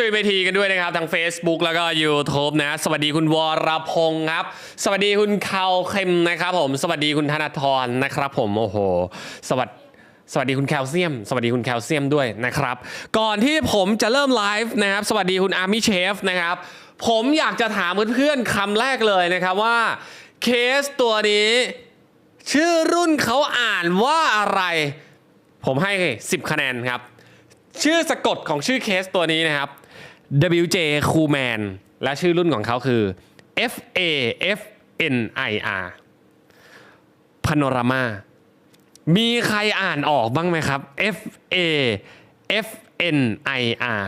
อนชาว Extreme IT กันด้วยนะครับทาง Facebook แล้วก็ YouTube นะ สวัสดีคุณวรพงศ์ครับ สวัสดีคุณเขาเข็มนะครับผม สวัสดีคุณธนาธรนะครับผม โอ้โห สวัสดีสวัสดีคุณแคลเซียม สวัสดีคุณแคลเซียมด้วยนะครับ ก่อนที่ผมจะเริ่มไลฟ์นะครับ สวัสดีคุณอาร์มี่เชฟนะครับ ผมอยากจะถามเพื่อนๆคำแรกเลยนะครับว่าเคสตัวนี้ ชื่อรุ่นเขาอ่านว่าอะไร ผมให้ 10 คะแนนครับ ชื่อสะกดของชื่อเคสตัวนี้นะครับ WJ Coolman และชื่อรุ่นของเขาคือ F A F N I R Panorama มีใครอ่านออกบ้างไหมครับ F A F N I R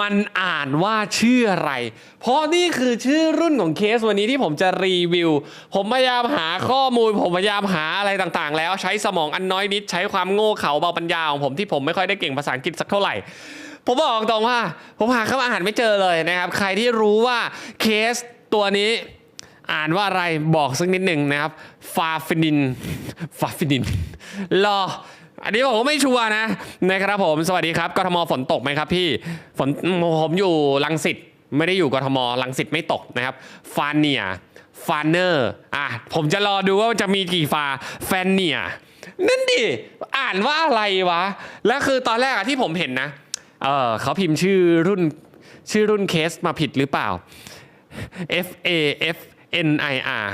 มันอ่านว่าชื่ออะไร เพราะนี่คือชื่อรุ่นของเคสวันนี้ที่ผมจะรีวิว ผมพยายามหาข้อมูล ผมพยายามหาอะไรต่างๆ แล้วใช้สมองอันน้อยนิด ใช้ความโง่เขลาเบาปัญญาของผมที่ผมไม่ค่อยได้เก่งภาษาอังกฤษสักเท่าไหร่ ผมบอกตรงว่า ผมหาคำอ่านไม่เจอเลยนะครับ ใครที่รู้ว่าเคสตัวนี้อ่านว่าอะไรบอกสักนิดหนึ่งนะครับ ฟาฟินิน ฟาฟินินรออันนี้ผมก็ไม่ชัวร์นะนะครับผมสวัสดีครับกทมฝนตกไหมครับพี่ฝนผมอยู่ลังสิตไม่ได้อยู่กทมลังสิตไม่ตกนะครับฟาเนียฟาเนอร์อะผมจะรอดูว่าจะมีกี่ฟาแฟนเนียนั่นดิอ่านว่าอะไรวะ แล้วคือตอนแรกอะที่ผมเห็นนะ เออเขาพิมพ์ชื่อรุ่นชื่อรุ่นเคสมาผิดหรือเปล่า F A F N I R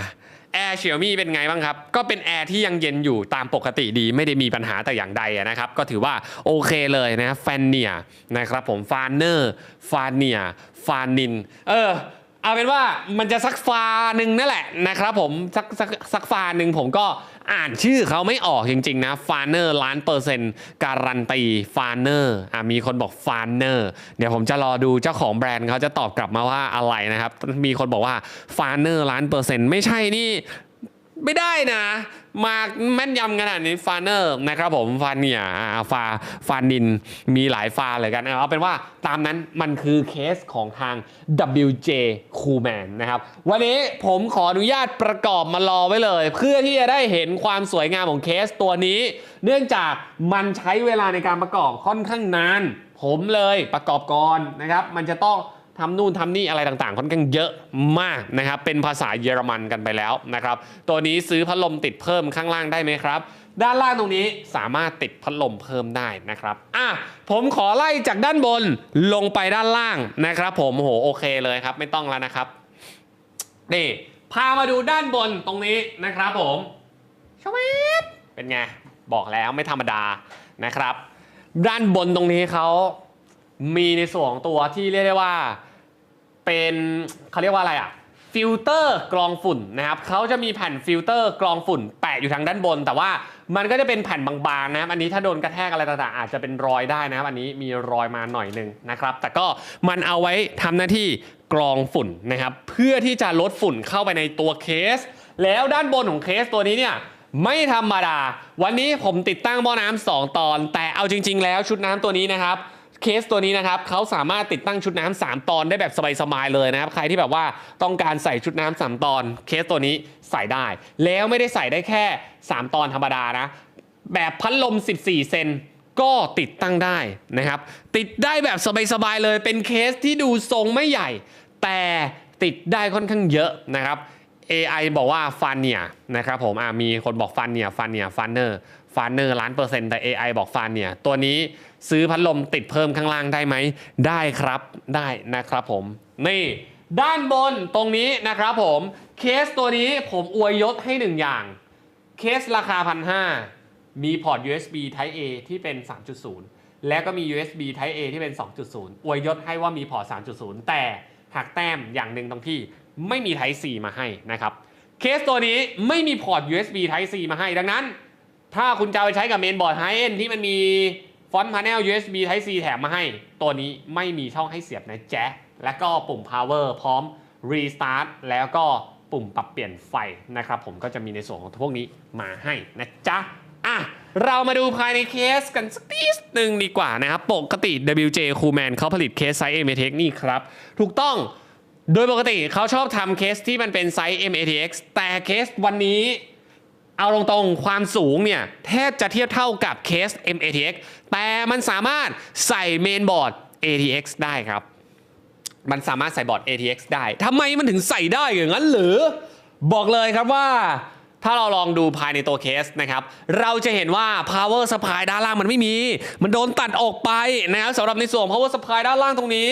แอร์เฉียวมี่เป็นไงบ้างครับ ก็เป็นแอร์ที่ยังเย็นอยู่ตามปกติดีไม่ได้มีปัญหาแต่อย่างใดนะครับ ก็ถือว่าโอเคเลยนะแฟนเนียนะครับผมฟานเนอร์ฟานเนียฟานิน เออ เอาเป็นว่ามันจะสักฟาหนึ่งนั่นแหละนะครับผมสักสักสักฟาหนึ่งผมก็อ่านชื่อเขาไม่ออกจริง ๆ นะฟาเนอร์ล้านเปอร์เซ็นต์การันตีฟาเนอร์อะมีคนบอกฟาเนอร์เดี๋ยวผมจะรอดูเจ้าของแบรนด์เขาจะตอบกลับมาว่าอะไรนะครับ มีคนบอกว่าฟาเนอร์ล้านเปอร์เซ็นต์ไม่ใช่นี่ ไม่ได้นะ มาแม่นยำขนาดนี้ฟาเนอร์นะครับผมฟาเนียฟาฟานินมีหลายฟาเลยกันนะเอาเป็นว่าตามนั้นมันคือเคสของทาง WJ Coolman นะครับ วันนี้ผมขออนุญาตประกอบมารอไว้เลย เพื่อที่จะได้เห็นความสวยงามของเคสตัวนี้ เนื่องจากมันใช้เวลาในการประกอบค่อนข้างนาน ผมเลยประกอบก่อนนะครับ มันจะต้อง ทำนู่นทำนี่อะไรต่างๆ ค่อนข้างเยอะมากนะครับเป็นภาษาเยอรมันกันไปแล้วนะครับตัวนี้ซื้อพัดลมติดเพิ่มข้างล่างได้ไหมครับ ด้านล่างตรงนี้สามารถติดพัดลมเพิ่มได้นะครับอะผมขอไล่จากด้านบนลงไปด้านล่างนะครับ ผมโหโอเคเลยครับ ไม่ต้องแล้วนะครับนี่พามาดูด้านบนตรงนี้นะครับผมชวิตเป็นไงบอกแล้วไม่ธรรมดานะครับ ด้านบนตรงนี้เขามีในส่วนของตัวที่เรียกได้ว่า เป็นเขาเรียกว่าอะไรอะฟิลเตอร์กรองฝุ่นนะครับเขาจะมีแผ่นฟิลเตอร์กรองฝุ่นแปะอยู่ทางด้านบน แต่ว่ามันก็จะเป็นแผ่นบางๆนะครับอันนี้ถ้าโดนกระแทกอะไรต่างๆ อาจจะเป็นรอยได้นะครับอันนี้มีรอยมาหน่อยหนึ่งนะครับ แต่ก็มันเอาไว้ทำหน้าที่กรองฝุ่นนะครับ เพื่อที่จะลดฝุ่นเข้าไปในตัวเคส แล้วด้านบนของเคสตัวนี้เนี่ยไม่ธรรมดา วันนี้ผมติดตั้งหม้อน้ำสองตอน แต่เอาจริง ๆ แล้วชุดน้ำตัวนี้นะครับ เคสตัวนี้นะครับเขาสามารถติดตั้งชุดน้ำสามตอนได้แบบสบายๆเลยนะครับ ใครที่แบบว่าต้องการใส่ชุดน้ำสามตอน เคสตัวนี้ใส่ได้ แล้วไม่ได้ใส่ได้แค่ 3 ตอนธรรมดานะ แบบพัดลม 14 เซนก็ติดตั้งได้นะครับ ติดได้แบบสบายๆเลย เป็นเคสที่ดูทรงไม่ใหญ่ แต่ติดได้ค่อนข้างเยอะนะครับ AI บอกว่าฟันเนี่ยนะครับผมมีคนบอกฟันเนี่ยฟันเนี่ยฟันเนอร์ ฟันเนอร์ล้านเปอร์เซ็นต์แต่ AI บอกฟันเนี่ย ตัวนี้ซื้อพัดลมติดเพิ่มข้างล่างได้ไหม ได้ครับได้นะครับผม นี่ ด้านบนตรงนี้นะครับผม เคสตัวนี้ผมอวยยศให้หนึ่งอย่าง เคสราคาพันห้ามีพอร์ต USB Type A ที่เป็น 3.0 และก็มี USB Type A ที่เป็น 2.0 อวยยศให้ว่ามีพอร์ต 3.0 แต่หักแต้มอย่างหนึ่งตรงที่ไม่มี Type C มาให้นะครับ เคสตัวนี้ไม่มีพอร์ต USB Type C มาให้ดังนั้น ถ้าคุณจะไปใช้กับเมนบอร์ดไฮเอ็นที่มันมีฟอนต์พา n นล USB Type C แถมมาให้ ตัวนี้ไม่มีช่องให้เสียบนะแจ๊ะและก็ปุ่ม power พร้อม restart แล้วก็ปุ่มปรับเปลี่ยนไฟนะครับผมก็จะมีในส่วนของพวกนี้มาให้นะจ๊ะอะเรามาดูภายในเคสกันสักนิดหนึ่งดีกว่านะครับ ปกติ WJ Coolman เขาผลิตเคสไซส์ MATX นี่ครับ ถูกต้องโดยปกติเขาชอบทำเคสที่มันเป็นไซส์ MATX แต่เคสวันนี้ เอาตรงๆ ความสูงเนี่ย แทบจะเทียบเท่ากับเคส M-ATX แต่มันสามารถใส่เมนบอร์ด ATX ได้ครับ มันสามารถใส่บอร์ด ATX ได้ทำไมมันถึงใส่ได้อย่างนั้นหรือ บอกเลยครับว่า ถ้าเราลองดูภายในตัวเคสนะครับ เราจะเห็นว่า power supply ด้านล่างมันไม่มี มันโดนตัดออกไปนะครับสำหรับในส่วน power supply ด้านล่างตรงนี้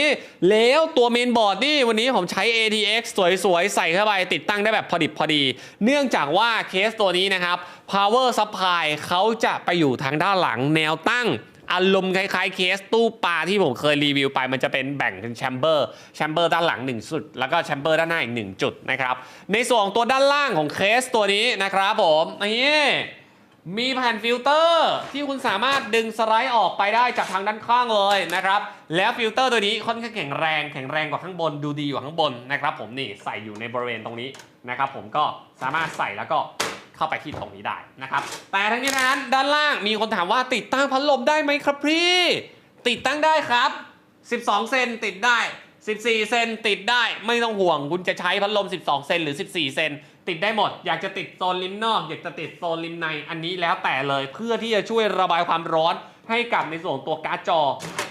แล้วตัวเมนบอร์ดนี่วันนี้ผมใช้ ATX สวยๆ ใส่เข้าไปติดตั้งได้แบบพอดิบพอดี เนื่องจากว่าเคสตัวนี้นะครับ power supply เขาจะไปอยู่ทางด้านหลังแนวตั้ง อารมณ์คล้ายๆเคสตู้ปลาที่ผมเคยรีวิวไป มันจะเป็นแบ่งเป็นแชมเบอร์แชมเบอร์ด้านหลัง 1 จุด แล้วก็แชมเบอร์ด้านหน้าอีก 1 จุดนะครับ ในส่วนของตัวด้านล่างของเคสตัวนี้นะครับผมนี่มีแผ่นฟิลเตอร์ที่คุณสามารถดึงสไลด์ออกไปได้จากทางด้านข้างเลยนะครับ แล้วฟิลเตอร์ตัวนี้ค่อนข้างแข็งแรงแข็งแรงกว่าข้างบนดูดีกว่าข้างบนนะครับผมนี่ใส่อยู่ในบริเวณตรงนี้นะครับผมก็สามารถใส่แล้วก็ เข้าไปที่ตรงนี้ได้นะครับ แต่ทั้งนี้นั้นด้านล่างมีคนถามว่าติดตั้งพัดลมได้ไหมครับพี่ ติดตั้งได้ครับ 12 เซนติดได้ 14 เซนติดได้ ไม่ต้องห่วง คุณจะใช้พัดลม 12 เซนหรือ 14 เซนติดได้หมด อยากจะติดโซนริมนอก อยากจะติดโซนริมใน อันนี้แล้วแต่เลย เพื่อที่จะช่วยระบายความร้อน ให้กับในส่วนของตัวการ์ดจอ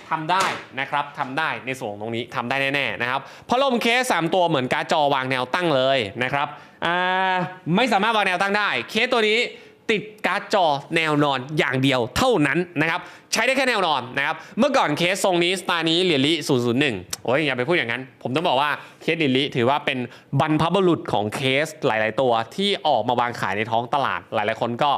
ทำได้นะครับทำได้ในส่วนตรงนี้ทำได้แน่ๆนะครับพัดลมเคสสามตัวเหมือนการ์ดจอวางแนวตั้งเลยนะครับไม่สามารถวางแนวตั้งได้ เคสตัวนี้ติดการ์ดจอแนวนอนอย่างเดียวเท่านั้นนะครับใช้ได้แค่แนวนอนนะครับเมื่อก่อนเคสทรงนี้สไตล์นี้เหรียญลิ001โอ้ยอย่าไปพูดอย่างนั้น ผมต้องบอกว่าเคสเหรียญลิถือว่าเป็นบรรพบุรุษของเคสหลาย ๆ ตัวที่ออกมาวางขายในท้องตลาดหลาย ๆ คนก็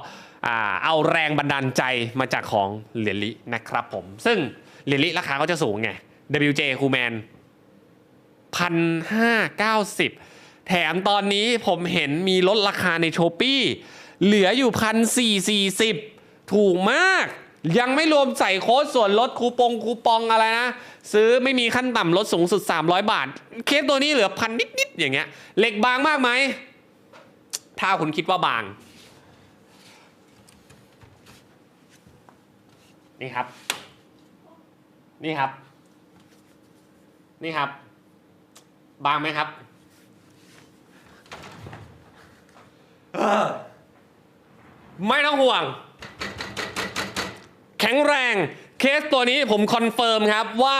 เอาแรงบันดาลใจมาจากของเหรียญลินะครับผม ซึ่งเหรียญลิราคาก็จะสูงไง WJ คูแมนพันห้าเก้าสิบแถมตอนนี้ผมเห็นมีลดราคาในโชปี้เหลืออยู่พันสี่สี่สิบถูกมาก ยังไม่รวมใส่โค้ดส่วนลดคูปองคูปองอะไรนะ ซื้อไม่มีขั้นต่ำลดสูงสุด 300 บาท เคสตัวนี้เหลือพันนิด ๆ อย่างเงี้ยเหล็กบางมากไหม ถ้าคุณคิดว่าบาง นี่ครับ นี่ครับ นี่ครับ บางไหมครับเออไม่ต้องห่วง แข็งแรงเคสตัวนี้ผมคอนเฟิร์มครับว่า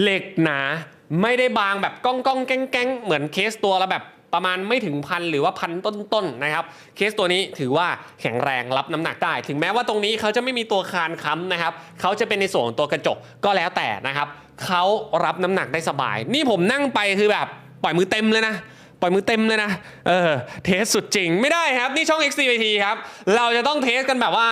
เหล็กหนาไม่ได้บางแบบก้องก้องแก้งแก้งเหมือนเคสตัวละแบบ ประมาณไม่ถึงพันหรือว่าพันต้นๆนะครับ เคสตัวนี้ถือว่าแข็งแรงรับน้ำหนักได้ ถึงแม้ว่าตรงนี้เขาจะไม่มีตัวคานค้ำนะครับเขาจะเป็นในส่วนของตัวกระจกก็แล้วแต่นะครับเขารับน้ำหนักได้สบาย นี่ผมนั่งไปคือแบบปล่อยมือเต็มเลยนะปล่อยมือเต็มเลยนะ เออ เทสสุดจริงไม่ได้ครับ นี่ช่อง XCVT ครับ เราจะต้องเทสกันแบบว่า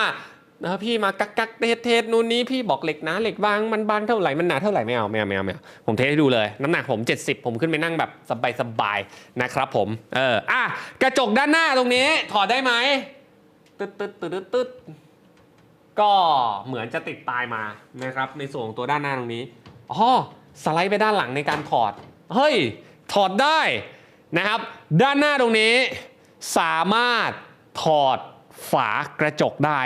นะพี่มากักกักเทสเทสนู่นนี้พี่บอกเหล็กนะเหล็กบางมันบางเท่าไหร่มันหนาเท่าไหร่ไม่เอาไม่เอาไม่เอาไม่เอาผมเทสให้ดูเลย น้ำหนักผม 70 ผมขึ้นไปนั่งแบบสบายสบายๆนะครับผมเอออะกระจกด้านหน้าตรงนี้ถอดได้ไหมตึ๊ดตึ๊ดตึ๊ดตึ๊ดก็เหมือนจะติดตายมานะครับในส่วนของตัวด้านหน้าตรงนี้อ๋อสไลด์ไปด้านหลังในการถอด เฮ้ย ถอดได้นะครับ ด้านหน้าตรงนี้สามารถถอด ฝากระจกได้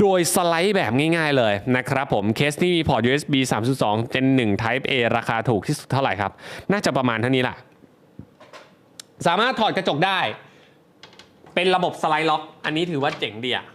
โดยสไลด์แบบง่ายๆเลยนะครับผมเคสที่มีพอร์ต USB 3.2 Gen 1 Type A ราคาถูกที่สุดเท่าไหร่ครับ น่าจะประมาณเท่านี้แหละสามารถถอดกระจกได้ เป็นระบบสไลด์ล็อก อันนี้ถือว่าเจ๋งดีอะ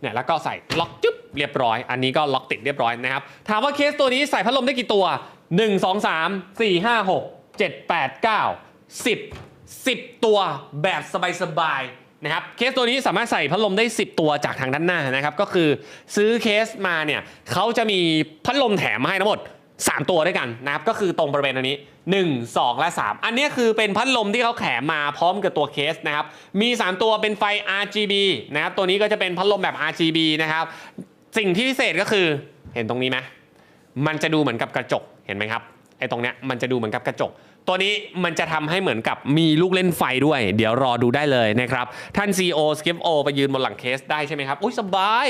เนี่ยแล้วก็ใส่ล็อกจึ๊บเรียบร้อย อันนี้ก็ล็อกติดเรียบร้อยนะครับ ถามว่าเคสตัวนี้ใส่พัดลมได้กี่ตัว 1 2 3 4 5 6 7 8 9 10 10 ตัวแบบสบายๆ นะครับเคสตัวนี้สามารถใส่พัดลมได้ 10 ตัวจากทางด้านหน้านะครับก็คือซื้อเคสมาเนี่ยเขาจะมีพัดลมแถมมาให้ทั้งหมด 3 ตัวด้วยกันนะครับก็คือตรงบริเวณอันนี้ 1 2 และ 3 อันนี้คือเป็นพัดลมที่เขาแถมมาพร้อมกับตัวเคสนะครับมี 3 ตัวเป็นไฟ RGB นะครับตัวนี้ก็จะเป็นพัดลมแบบ RGB นะครับสิ่งที่พิเศษก็คือเห็นตรงนี้ไหมมันจะดูเหมือนกับกระจกเห็นไหมครับไอ้ตรงเนี้ยมันจะดูเหมือนกับกระจก ตัวนี้มันจะทำให้เหมือนกับมีลูกเล่นไฟด้วย เดี๋ยวรอดูได้เลยนะครับ ท่าน CEO Skip O ไปยืนบนหลังเคสได้ใช่ไหมครับ อุ้ยสบาย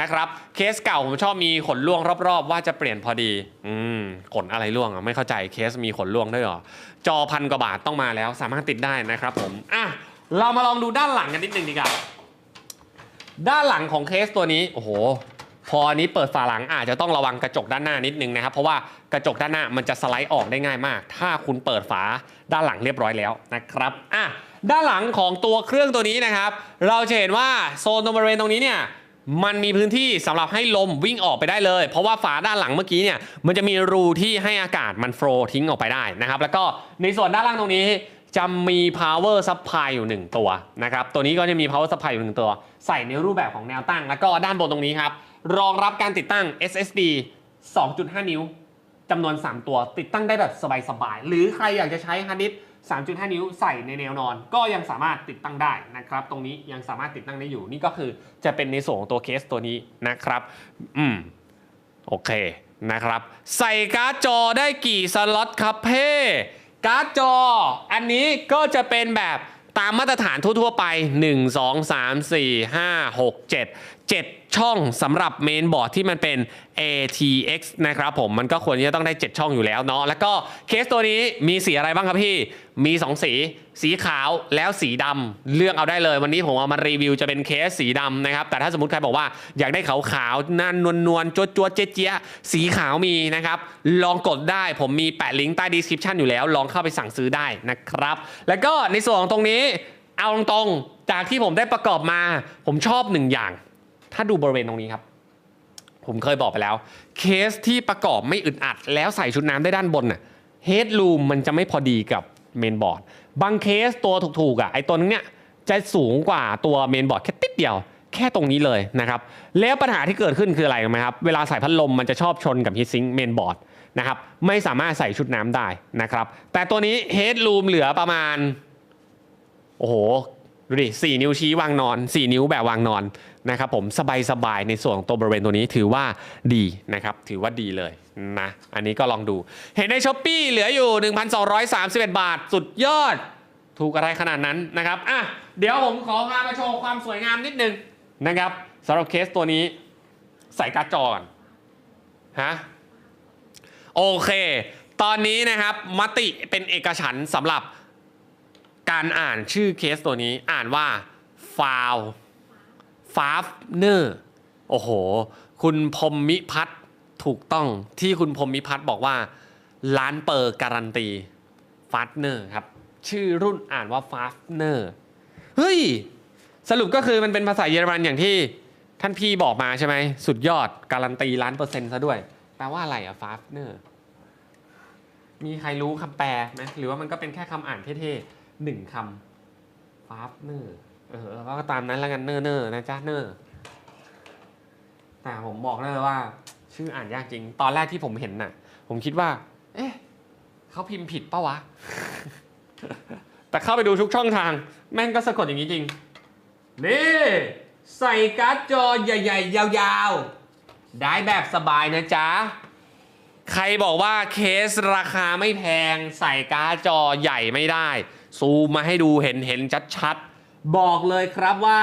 นะครับ เคสเก่าผมชอบมีขนล่วงรอบๆ ว่าจะเปลี่ยนพอดี อืมขนอะไรล่วงอะไม่เข้าใจเคสมีขนล่วงด้วยหรอ จอพันกว่าบาทต้องมาแล้วสามารถติดได้นะครับผมอะเรามาลองดูด้านหลังกันนิดนึงดีกว่าด้านหลังของเคสตัวนี้โอ้โห พออันนี้เปิดฝาหลังอาจจะต้องระวังกระจกด้านหน้านิดนึงนะครับ เพราะว่ากระจกด้านหน้ามันจะสไลด์ออกได้ง่ายมาก ถ้าคุณเปิดฝาด้านหลังเรียบร้อยแล้วนะครับอะด้านหลังของตัวเครื่องตัวนี้นะครับ เราจะเห็นว่าโซนตรงบริเวณตรงนี้เนี่ยมันมีพื้นที่สำหรับให้ลมวิ่งออกไปได้เลย เพราะว่าฝาด้านหลังเมื่อกี้เนี่ยมันจะมีรูที่ให้อากาศมันโฟลทิ้งออกไปได้นะครับ แล้วก็ในส่วนด้านล่างตรงนี้จะมี power supply อยู่ 1 ตัวนะครับ ตัวนี้ก็จะมี power supply อยู่ 1 ตัว ใส่ในรูปแบบของแนวตั้ง แล้วก็ด้านบนตรงนี้ครับ รองรับการติดตั้ง SSD 2.5 นิ้วจำนวน 3 ตัว ติดตั้งได้แบบสบายๆ หรือใครอยากจะใช้ฮาร์ดดิสก์3.5 นิ้วใส่ในแนวนอน ก็ยังสามารถติดตั้งได้นะครับ ตรงนี้ยังสามารถติดตั้งได้อยู่ นี่ก็คือจะเป็นในส่วนของตัวเคสตัวนี้นะครับ อืม โอเคนะครับ ใส่การ์ดจอได้กี่สล็อตครับเพ่การ์ดจอ อันนี้ก็จะเป็นแบบตามมาตรฐานทั่ว ๆ ไป 1 2 3 4 5 6 7 7 ช่องสำหรับเมนบอร์ดที่มันเป็น ATX นะครับผมมันก็ควรจะต้องได้ 7 ช่องอยู่แล้วเนาะแล้วก็เคสตัวนี้มีสีอะไรบ้างครับพี่ มี 2 สี สีขาวแล้วสีดำเลือกเอาได้เลย วันนี้ผมเอามารีวิวจะเป็นเคสสีดำนะครับแต่ถ้าสมมติใครบอกว่าอยากได้ขาวขาวนั่นนวลนวลๆจวดจวดๆเจ๊เจ๊ยสีขาวมีนะครับลองกดได้ผมมีแปะลิงก์ใต้ description อยู่แล้วลองเข้าไปสั่งซื้อได้นะครับแล้วก็ในส่วนของตรงนี้เอาตรงๆจากที่ผมได้ประกอบมา ผมชอบหนึ่งอย่าง ถ้าดูบริเวณตรงนี้ครับ ผมเคยบอกไปแล้ว เคสที่ประกอบไม่อึดอัด แล้วใส่ชุดน้ำได้ด้านบนน่ะเฮดลูมมันจะไม่พอดีกับเมนบอร์ดบางเคสตัวถูกๆอะไอตัวนึงเนี่ยจะสูงกว่าตัวเมนบอร์ดแค่ติดเดียว แค่ตรงนี้เลยนะครับแล้วปัญหาที่เกิดขึ้นคืออะไรรู้ไหมครับเวลาใส่พัดลมมันจะชอบชนกับฮีทซิงค์เมนบอร์ดนะครับไม่สามารถใส่ชุดน้ำได้นะครับแต่ตัวนี้เฮดลูมเหลือประมาณโอ้โหดูดิสี่นิ้วชี้วางนอน 4 นิ้วแบบวางนอน นะครับผมสบายๆในส่วนของตัวบริเวณตัวนี้ถือว่าดีนะครับถือว่าดีเลยนะอันนี้ก็ลองดู เห็นในช้อปปีเหลืออยู่ 1,231 บาท สุดยอด ถูกอะไรขนาดนั้นนะครับอะเดี๋ยวผมขอพามาโชว์ความสวยงามนิดนึงนะครับสำหรับเคสตัวนี้ใส่การ์ดจอก่อนฮะโอเค ตอนนี้นะครับมติเป็นเอกฉันสำหรับการอ่านชื่อเคสตัวนี้อ่านว่าฟาว ฟาฟเนอร์โอ้โห คุณพรมมิพัฒน์ถูกต้องที่คุณพรมมิพัฒน์บอกว่าล้านเปอร์การันตีฟาสเนอร์ครับ ชื่อรุ่นอ่านว่าฟาสเนอร์เฮ้ย สรุปก็คือมันเป็นภาษาเยอรมันอย่างที่ท่านพี่บอกมาใช่ไหม สุดยอดการันตีล้านเปอร์เซ็นต์ซะด้วย แปลว่าอะไรอะฟาสเนอร์มีใครรู้คำแปลไหมหรือว่ามันก็เป็นแค่คำอ่านเท่ๆหนึ่งคำฟาฟเนอร์ เออก็ตามนั้นแล้วกันเนอร์เนอร์นะจ๊ะเนอร์แต่ผมบอกเลยว่า ชื่ออ่านยากจริง ตอนแรกที่ผมเห็นน่ะ ผมคิดว่า เอ๊ะเขาพิมพ์ผิดปะวะ แต่เข้าไปดูทุกช่องทาง แม่งก็สะกดอย่างนี้จริง นี่ ใส่การ์ดจอใหญ่ ๆ ยาวๆ ได้แบบสบายนะจ๊ะ ใครบอกว่าเคสราคาไม่แพง ใส่การ์ดจอใหญ่ไม่ได้ ซูมมาให้ดูเห็นเห็นชัดๆ บอกเลยครับว่า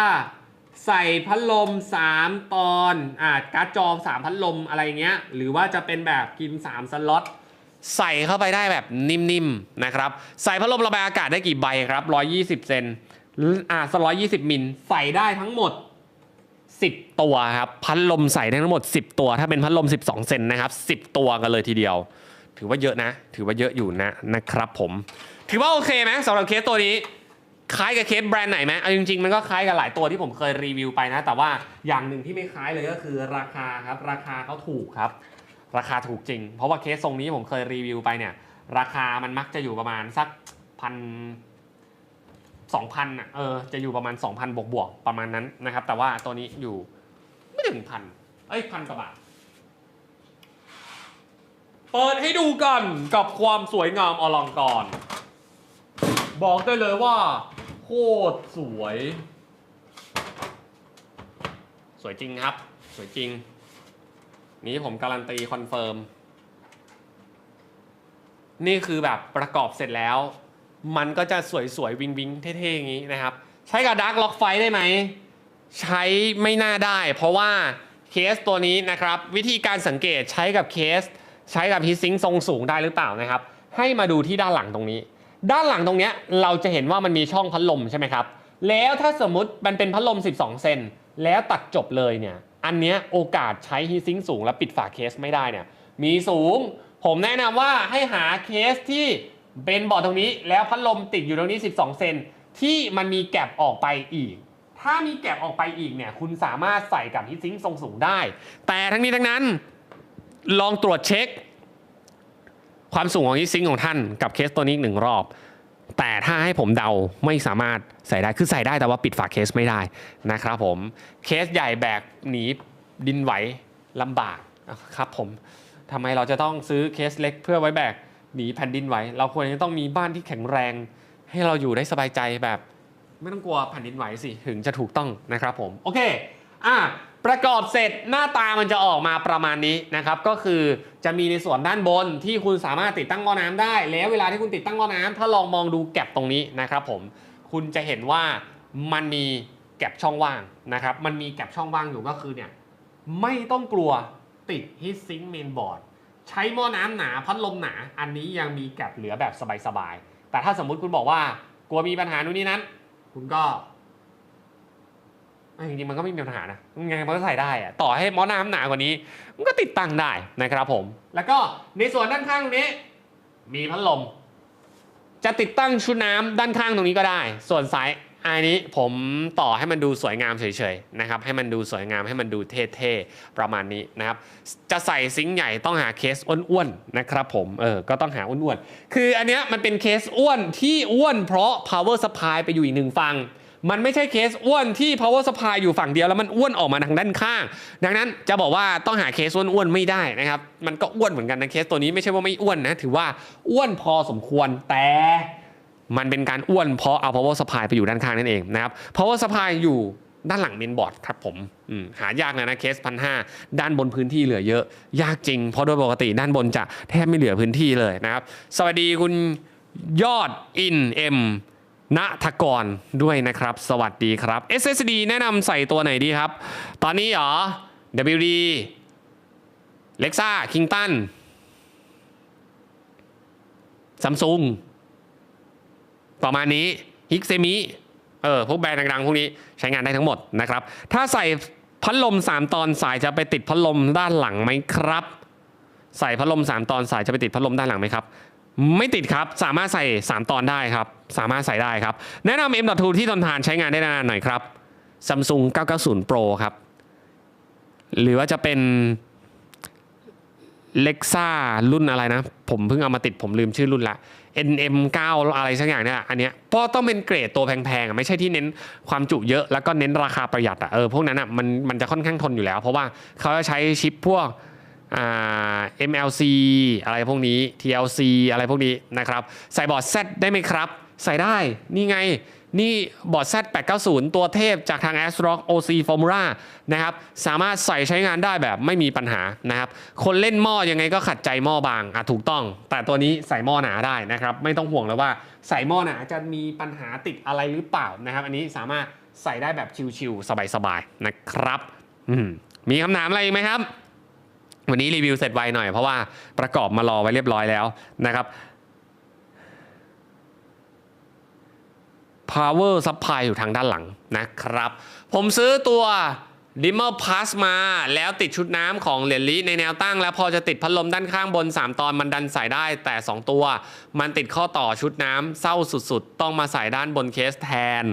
ใส่พัดลม 3 ตอนอ่าการ์ดจอ3พัดลมอะไรเงี้ย หรือว่าจะเป็นแบบกิน3สล็อตใส่เข้าไปได้แบบนิ่มๆนะครับ ใส่พัดลมระบายอากาศได้กี่ใบครับ 120 เซนอ่า120มิลใส่ได้ทั้งหมด 10 ตัวครับ พัดลมใส่ได้ทั้งหมด 10 ตัว ถ้าเป็นพัดลม 12 เซนนะครับ 10 ตัวกันเลยทีเดียว ถือว่าเยอะนะ ถือว่าเยอะอยู่นะนะครับผม ถือว่าโอเคไหมสำหรับเคสตัวนี้ คล้ายกับเคสแบรนด์ไหนไหมเอาจริงๆ มันก็คล้ายกับหลายตัวที่ผมเคยรีวิวไปนะ แต่ว่าอย่างหนึ่งที่ไม่คล้ายเลยก็คือราคาครับ ราคาเขาถูกครับ ราคาถูกจริง เพราะว่าเคสทรงนี้ผมเคยรีวิวไปเนี่ย ราคามันมักจะอยู่ประมาณสักพันสองพันอะ เออ จะอยู่ประมาณ 2,000 บวกบวกๆประมาณนั้นนะครับ แต่ว่าตัวนี้อยู่ไม่ถึงพัน เอ้ยพันกว่าบาท เปิดให้ดูกันกับความสวยงามอลังการ บอกได้เลยว่า คตรสวย สวยจริงครับ สวยจริง นี้ผมการันตีคอนเฟิร์ม นี่คือแบบประกอบเสร็จแล้ว มันก็จะสวยๆ วิงวิงเท่ๆ อย่างนี้นะครับ ใช้กับดาร์กล็อกไฟได้ไหม ใช้ไม่น่าได้ เพราะว่าเคสตัวนี้นะครับ วิธีการสังเกตใช้กับเคส ใช้กับฮีทซิงค์ทรงสูงได้หรือเปล่านะครับ ให้มาดูที่ด้านหลังตรงนี้ ด้านหลังตรงเนี้ยเราจะเห็นว่ามันมีช่องพัดลมใช่ไหมครับ แล้วถ้าสมมติมันเป็นพัดลม 12 เซนแล้วตัดจบเลยเนี่ย อันเนี้ยโอกาสใช้ฮีซิงสูงและปิดฝาเคสไม่ได้เนี่ย มีสูง ผมแนะนำว่าให้หาเคสที่เป็นบอร์ดตรงนี้ แล้วพัดลมติดอยู่ตรงนี้ 12 เซนที่มันมีแก็บออกไปอีก ถ้ามีแก็บออกไปอีกเนี่ย คุณสามารถใส่กับฮิตซิงทรงสูงได้ แต่ทั้งนี้ทั้งนั้น ลองตรวจเช็ค ความสูงของฮิตซิงของท่านกับเคสตัวนี้อีกหนึ่งรอบ แต่ถ้าให้ผมเดาไม่สามารถใส่ได้คือใส่ได้แต่ว่าปิดฝาเคสไม่ได้นะครับผมเคสใหญ่แบกหนีดินไหวลำบากครับผมทำไมเราจะต้องซื้อเคสเล็กเพื่อไว้แบกหนีแผ่นดินไหว เราควรจะต้องมีบ้านที่แข็งแรง ให้เราอยู่ได้สบายใจแบบ ไม่ต้องกลัวแผ่นดินไหวสิถึงจะถูกต้องนะครับผมโอเคอะ ประกอบเสร็จหน้าตามันจะออกมาประมาณนี้นะครับ ก็คือจะมีในส่วนด้านบนที่คุณสามารถติดตั้งหม้อน้ำได้ แล้วเวลาที่คุณติดตั้งหม้อน้ำถ้าลองมองดูแก็บตรงนี้นะครับผมคุณจะเห็นว่ามันมีแก็บช่องว่างนะครับ มันมีแก็บช่องว่างอยู่ก็คือเนี่ยไม่ต้องกลัวติด heat sink main board ใช้หม้อน้ำหนาพัดลมหนา อันนี้ยังมีแก็บเหลือแบบสบายๆแต่ถ้าสมมุติคุณบอกว่ากลัวมีปัญหานู่นนี่นั้น คุณก็ จริงๆมันก็ไม่มีปัญหานะยังไงมันก็ใส่ได้อะต่อให้หม้อน้ำหนากว่านี้ มันก็ติดตั้งได้นะครับผม แล้วก็ในส่วนด้านข้างตรงนี้ มีพัดลม จะติดตั้งชุดน้ำด้านข้างตรงนี้ก็ได้ ส่วนสายอันนี้ผมต่อให้มันดูสวยงามเฉยๆนะครับ ให้มันดูสวยงามให้มันดูเท่ๆประมาณนี้นะครับ จะใส่ซิงค์ใหญ่ต้องหาเคสอ้วนๆนะครับผมเออก็ต้องหาอ้วนๆคืออันเนี้ยมันเป็นเคสอ้วนที่อ้วนเพราะ power supply ไปอยู่อีกหนึ่งฝั่ง มันไม่ใช่เคสอ้วนที่ power supply อยู่ฝั่งเดียวแล้วมันอ้วนออกมาทางด้านข้าง ดังนั้นจะบอกว่าต้องหาเคสอ้วนๆไม่ได้นะครับ มันก็อ้วนเหมือนกันนะเคสตัวนี้ไม่ใช่ว่าไม่อ้วนนะ ถือว่าอ้วนพอสมควรแต่มันเป็นการอ้วนเพราะเอา power supply ไปอยู่ด้านข้างนั่นเองนะครับ power supply อยู่ด้านหลังเมนบอร์ดครับผมมหายากนะนะเคสพันห้าด้านบนพื้นที่เหลือเยอะ ยากจริง เพราะโดยปกติด้านบนจะแทบไม่เหลือพื้นที่เลยนะครับ สวัสดีคุณยอดอินเอ็ม ณทกรด้วยนะครับ สวัสดีครับ SSD แนะนำใส่ตัวไหนดีครับ ตอนนี้เหรอ WD Lexa Kingston Samsung ประมาณนี้ ฮิกเซมิเออ พวกแบรนด์ดังๆ พวกนี้ใช้งานได้ทั้งหมดนะครับ ถ้าใส่พัดลม 3 ตอนสายจะไปติดพัดลมด้านหลังไหมครับ ใส่พัดลม 3 ตอนสายจะไปติดพัดลมด้านหลังไหมครับ ไม่ติดครับ สามารถใส่ 3 ตอนได้ครับ สามารถใส่ได้ครับ แนะนำ M.2 ที่ทนทานใช้งานได้นานหน่อยครับ Samsung 990 Pro ครับ หรือว่าจะเป็นเล็กซ่ารุ่นอะไรนะ ผมเพิ่งเอามาติดผมลืมชื่อรุ่นละ NM9 อะไรสักอย่างเนี่ยอันเนี้ยเพราะต้องเป็นเกรดตัวแพงๆไม่ใช่ที่เน้นความจุเยอะแล้วก็เน้นราคาประหยัดอะเออพวกนั้นอะมันมันจะค่อนข้างทนอยู่แล้ว เพราะว่าเขาจะใช้ชิปพวก MLC อะไรพวกนี้ TLC อะไรพวกนี้นะครับ ใส่บอร์ด Z ได้ไหมครับ ใส่ได้ นี่ไง นี่บอร์ด Z890 ตัวเทพจากทาง ASRock OC Formula นะครับ สามารถใส่ใช้งานได้แบบไม่มีปัญหานะครับ คนเล่นหม้อยังไงก็ขัดใจหม้อบางอะถูกต้อง แต่ตัวนี้ใส่หม้อหนาได้นะครับ ไม่ต้องห่วงเลยว่าใส่หม้อหนาจะมีปัญหาติดอะไรหรือเปล่านะครับ อันนี้สามารถใส่ได้แบบชิวๆสบายๆนะครับมมีคำถามอะไรอีกไหมครับ วันนี้รีวิวเสร็จไวหน่อยเพราะว่าประกอบมารอไว้เรียบร้อยแล้วนะครับ power supply อยู่ทางด้านหลังนะครับ ผมซื้อตัว dimmer plus มาแล้วติดชุดน้ำของเหรียญลิในแนวตั้ง แล้วพอจะติดพัดลมด้านข้างบน 3 ตอนมันดันใส่ได้แต่ 2 ตัว มันติดข้อต่อชุดน้ำเศร้าสุดๆ ต้องมาใส่ด้านบนเคสแทน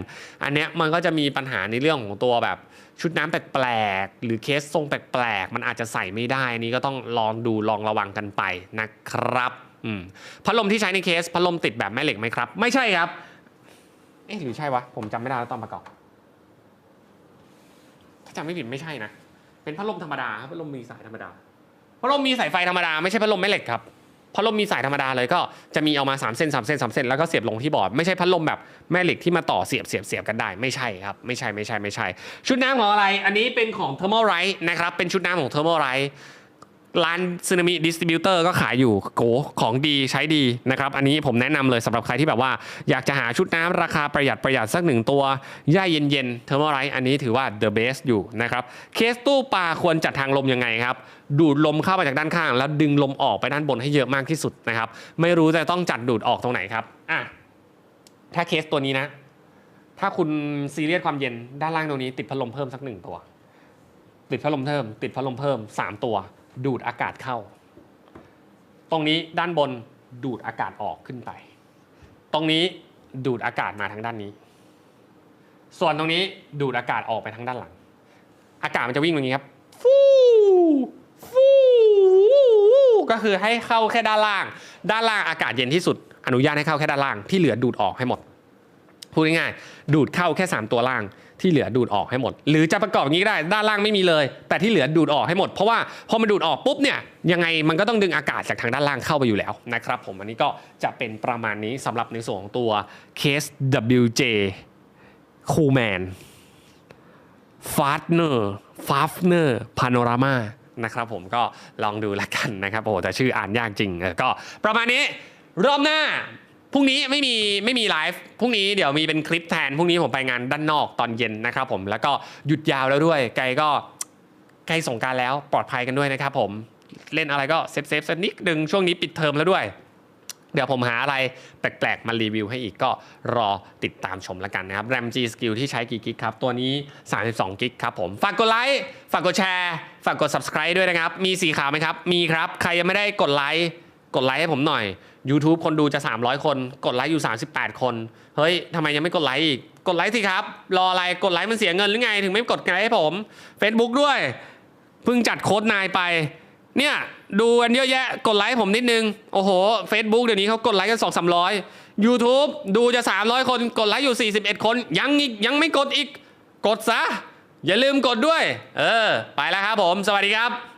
อันเนี้ยมันก็จะมีปัญหาในเรื่องของตัวแบบ ชุดน้ำแปลกๆหรือเคสทรงแปลกๆมันอาจจะใส่ไม่ได้อันนี้ก็ต้องลองดูลองระวังกันไปนะครับพัดลมที่ใช้ในเคสพัดลมติดแบบแม่เหล็กไหมครับ ไม่ใช่ครับเอ๊ะหรือใช่วะผมจำไม่ได้แล้วตอนประกอบถ้าจำไม่ผิดไม่ใช่นะเป็นพัดลมธรรมดาครับพัดลมมีสายธรรมดาพัดลมมีสายไฟธรรมดาไม่ใช่พัดลมแม่เหล็กครับ พัดลมมีสายธรรมดาเลยก็จะมีเอามา3เส้น3เส้น3เส้นแล้วก็เสียบลงที่บอร์ดไม่ใช่พัดลมแบบแม่เหล็กที่มาต่อเสียบเสียบเสียบกันได้ไม่ใช่ครับไม่ใช่ไม่ใช่ไม่ใช่ ชุดน้ำของอะไรอันนี้เป็นของเทอร์โมไรท์นะครับเป็นชุดน้ำของ Thermal Right ร้านซึนามิดิสติบิวเตอร์ก็ขายอยู่โกของดีใช้ดีนะครับ อันนี้ผมแนะนำเลยสำหรับใครที่แบบว่าอยากจะหาชุดน้ำราคาประหยัดประหยัดสักหนึ่งตัวย่าเย็นๆเทอร์โมไรอันนี้ถือว่า the best อยู่นะครับ เคสตู้ปลาควรจัดทางลมยังไงครับ ดูดลมเข้ามาจากด้านข้าง แล้วดึงลมออกไปด้านบนให้เยอะมากที่สุดนะครับ ไม่รู้จะต้องจัดดูดออกตรงไหนครับอะถ้าเคสตัวนี้นะ ถ้าคุณซีเรียสความเย็นด้านล่างตรงนี้ ติดพัดลมเพิ่มสักหนึ่งตัว ติดพัดลมเพิ่ม ติดพัดลมเพิ่มสามตัว ดูดอากาศเข้า ตรงนี้ด้านบนดูดอากาศออกขึ้นไป ตรงนี้ดูดอากาศมาทางด้านนี้ ส่วนตรงนี้ดูดอากาศออกไปทางด้านหลัง อากาศมันจะวิ่งอย่างนี้ครับ ฟูฟูก็คือให้เข้าแค่ด้านล่าง ด้านล่างอากาศเย็นที่สุด อนุญาตให้เข้าแค่ด้านล่างที่เหลือดูดออกให้หมดพูดง่ายๆดูดเข้าแค่ 3 ตัวล่างที่เหลือดูดออกให้หมด หรือจะประกอบงนี้ก็ได้ด้านล่างไม่มีเลย แต่ที่เหลือดูดออกให้หมดเพราะว่าพอมันดูดออกปุ๊บเนี่ยยังไงมันก็ต้องดึงอากาศจากทางด้านล่างเข้าไปอยู่แล้วนะครับผมอันนี้ก็จะเป็นประมาณนี้สำหรับในส่วนของตัว Case WJ Coolman ฟาสเนอร์ฟาฟเนอร์พาโนรามานะครับผมก็ลองดูละกันนะครับโอ้โหแต่ชื่ออ่านยากจริงก็ประมาณนี้รอบหน้า พรุ่งนี้ไม่มีไม่มีไลฟ์พรุ่งนี้เดี๋ยวมีเป็นคลิปแทนพรุ่งนี้ผมไปงานด้านนอกตอนเย็นนะครับผมแล้วก็หยุดยาวแล้วด้วย ไกลก็ใกล้สงการแล้วปลอดภัยกันด้วยนะครับผมเล่นอะไรก็เซฟเซฟสักนิดหนึ่งช่วงนี้ปิดเทอมแล้วด้วย เดี๋ยวผมหาอะไรแปลกๆ มารีวิวให้อีกก็รอติดตามชมแล้วกันนะครับ RAM G Skill ที่ใช้กี่กิกครับ ตัวนี้ 32 กิกครับผม ฝากกดไลค์ ฝากกดแชร์ ฝากกด subscribe ด้วยนะครับ มีสีขาวไหมครับ มีครับ ใครยังไม่ได้กดไลค์ กดไลค์ให้ผมหน่อย YouTube คนดูจะ 300 คน กดไลค์อยู่ 38 คน เฮ้ยทำไมยังไม่กดไลค์อีก กดไลค์สิครับ รออะไร กดไลค์มันเสียเงินหรือไง ถึงไม่กดไลค์ให้ผม Facebook ด้วย เพิ่งจัดโค้ดนายไป เนี่ย ดูกันเยอะแยะ กดไลค์ผมนิดนึง โอ้โห Facebook เดี๋ยวนี้เขากดไลค์กัน 2 3 0 0 YouTube ดูจะ 300 คน กดไลค์อยู่ 41 คน ยังอีก ยังไม่กดอีก กดซะ อย่าลืมกดด้วย เออ ไปแล้วครับผม สวัสดีครับ